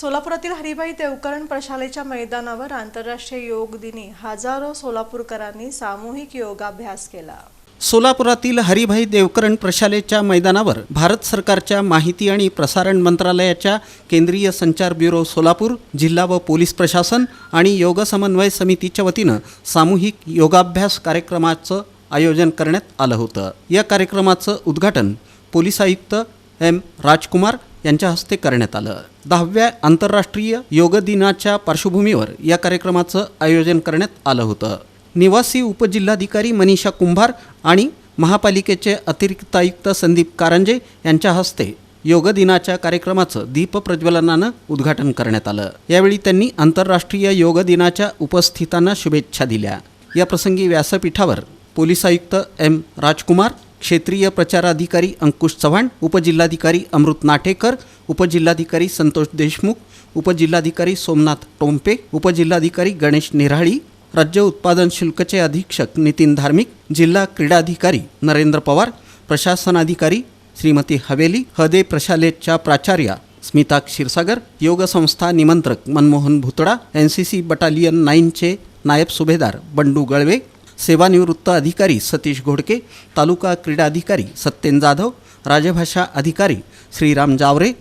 सोलापुरातील हरिभाई देवकरण प्रशालेच्या मैदानावर आंतरराष्ट्रीय योग दिनी हजारो सोलापूरकरांनी सामूहिक योगाभ्यास केला. सोलापुरातील हरिभाई देवकरण प्रशालेच्या मैदानावर भारत सरकारच्या माहिती आणि प्रसारण मंत्रालयाच्या केंद्रीय संचार ब्युरो सोलापूर जिल्हा व पोलीस प्रशासन आणि योग समन्वय समितीच्या वतीनं सामूहिक योगाभ्यास कार्यक्रमाचं आयोजन करण्यात आलं होतं. या कार्यक्रमाचं उद्घाटन पोलीस आयुक्त एम राजकुमार यांच्या हस्ते करण्यात आलं. दहाव्या आंतरराष्ट्रीय योग दिनाच्या पार्श्वभूमीवर या कार्यक्रमाचं आयोजन करण्यात आलं होतं. निवासी उपजिल्हाधिकारी मनीषा कुंभार आणि महापालिकेचे अतिरिक्त आयुक्त संदीप कारंजे यांच्या हस्ते योग दिनाच्या कार्यक्रमाचं दीपप्रज्वलनानं उद्घाटन करण्यात आलं. यावेळी त्यांनी आंतरराष्ट्रीय योग दिनाच्या उपस्थितांना शुभेच्छा दिल्या. या प्रसंगी व्यासपीठावर पोलीस आयुक्त एम राजकुमार क्षेत्रीय प्रचाराधिकारी अंकुश चव्हाण उपजिल्हाधिकारी अमृत नाटेकर उपजिल्हाधिकारी संतोष देशमुख उपजिल्हाधिकारी सोमनाथ टोंपे उपजिल्हाधिकारी गणेश निराळी राज्य उत्पादन शुल्कचे अधीक्षक नितीन धार्मिक जिल्हा क्रीडाधिकारी नरेंद्र पवार प्रशासनाधिकारी श्रीमती हवेली हदे प्रशालेच्या प्राचार्या स्मिता क्षीरसागर योग संस्था निमंत्रक Manmohan Bhutada N C C battalion नाईनचे नायब सुभेदार बंडू गळवे सेवानिवृत्त अधिकारी सतीश घोडके तालुका क्रीडा अधिकारी सत्येन जाधव राजभाषा अधिकारी श्रीराम जावरे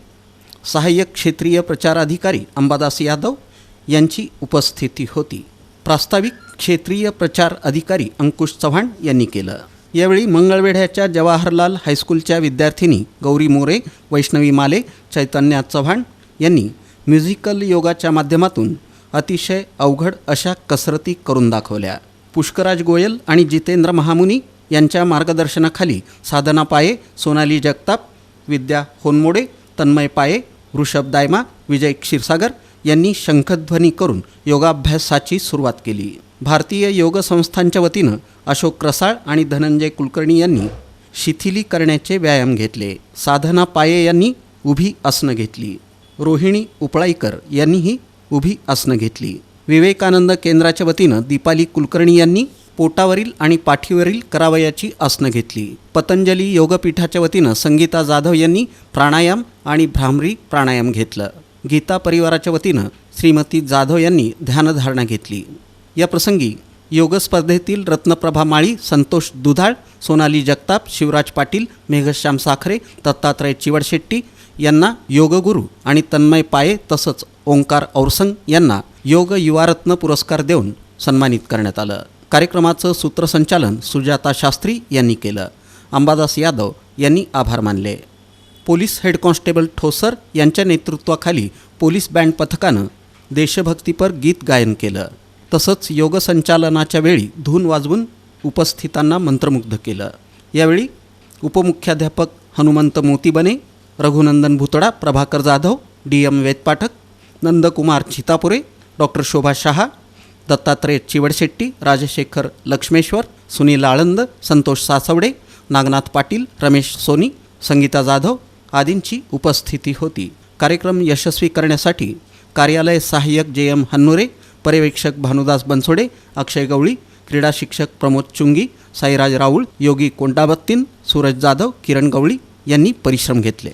सहाय्यक क्षेत्रीय प्रचार अधिकारी अंबादास यादव यांची उपस्थिती होती. प्रास्ताविक क्षेत्रीय प्रचार अधिकारी अंकुश चव्हाण यांनी केलं. यावेळी मंगळवेढ्याच्या जवाहरलाल हायस्कूलच्या विद्यार्थिनी गौरी मोरे वैष्णवी माले चैतन्या चव्हाण यांनी म्युझिकल योगाच्या माध्यमातून अतिशय अवघड अशा कसरती करून दाखवल्या. पुष्कराज गोयल आणि जितेंद्र महामुनी यांच्या मार्गदर्शनाखाली साधना पाये सोनाली जगताप विद्या होनमोडे तन्मय पाये वृषभ दायमा विजय क्षीरसागर यांनी शंखध्वनी करून योगाभ्यासाची सुरुवात केली. भारतीय योग संस्थांच्या वतीनं अशोक रसाळ आणि धनंजय कुलकर्णी यांनी शिथिली करण्याचे व्यायाम घेतले. साधना पाये यांनी उभी आसनं घेतली. रोहिणी उपळाईकर यांनीही उभी आसनं घेतली. विवेकानंद केंद्राच्या वतीनं दीपाली कुलकर्णी यांनी पोटावरील आणि पाठीवरील करावयाची आसनं घेतली. पतंजली योगपीठाच्या वतीनं संगीता जाधव यांनी प्राणायाम आणि भ्रामरी प्राणायाम घेतलं. गीता परिवाराच्या वतीनं श्रीमती जाधव यांनी ध्यानधारणा घेतली. या प्रसंगी योग स्पर्धेतील रत्नप्रभा माळी संतोष दुधाळ सोनाली जगताप शिवराज पाटील मेघश्याम साखरे दत्तात्रय चिवडशेट्टी यांना योगगुरू आणि तन्मय पाये तसंच ओंकार औरसंग यांना योग युवारत्न पुरस्कार देऊन सन्मानित करण्यात आलं. कार्यक्रमाचं सूत्रसंचालन सुजाता शास्त्री यांनी केलं. अंबादास यादव यांनी आभार मानले. पोलीस हेड कॉन्स्टेबल ठोसर यांच्या नेतृत्वाखाली पोलीस बँड पथकानं देशभक्तीपर गीत गायन केलं. तसंच योगसंचालनाच्या वेळी धून वाजवून उपस्थितांना मंत्रमुग्ध केलं. यावेळी उपमुख्याध्यापक Hanumant Motibane Raghunandan Bhutada Prabhakar Jadhav D M Vedpathak Nandkumar Chitapure doctor Shobha Shah Dattatray Chivadshetti Rajshekhar Lakshmeshwar Sunil Aland Santosh Saswade Nagnath Patil Ramesh Soni Sangeeta Jadhav आदींची उपस्थिती होती. कार्यक्रम यशस्वी करण्यासाठी कार्यालय सहाय्यक जे एम हन्नुरे पर्यवेक्षक भानुदास बनसोडे अक्षय गवळी क्रीडा शिक्षक प्रमोद चुंगी साईराज राऊळ योगी कोंडाबत्तीन सूरज जाधव किरण गवळी यांनी परिश्रम घेतले.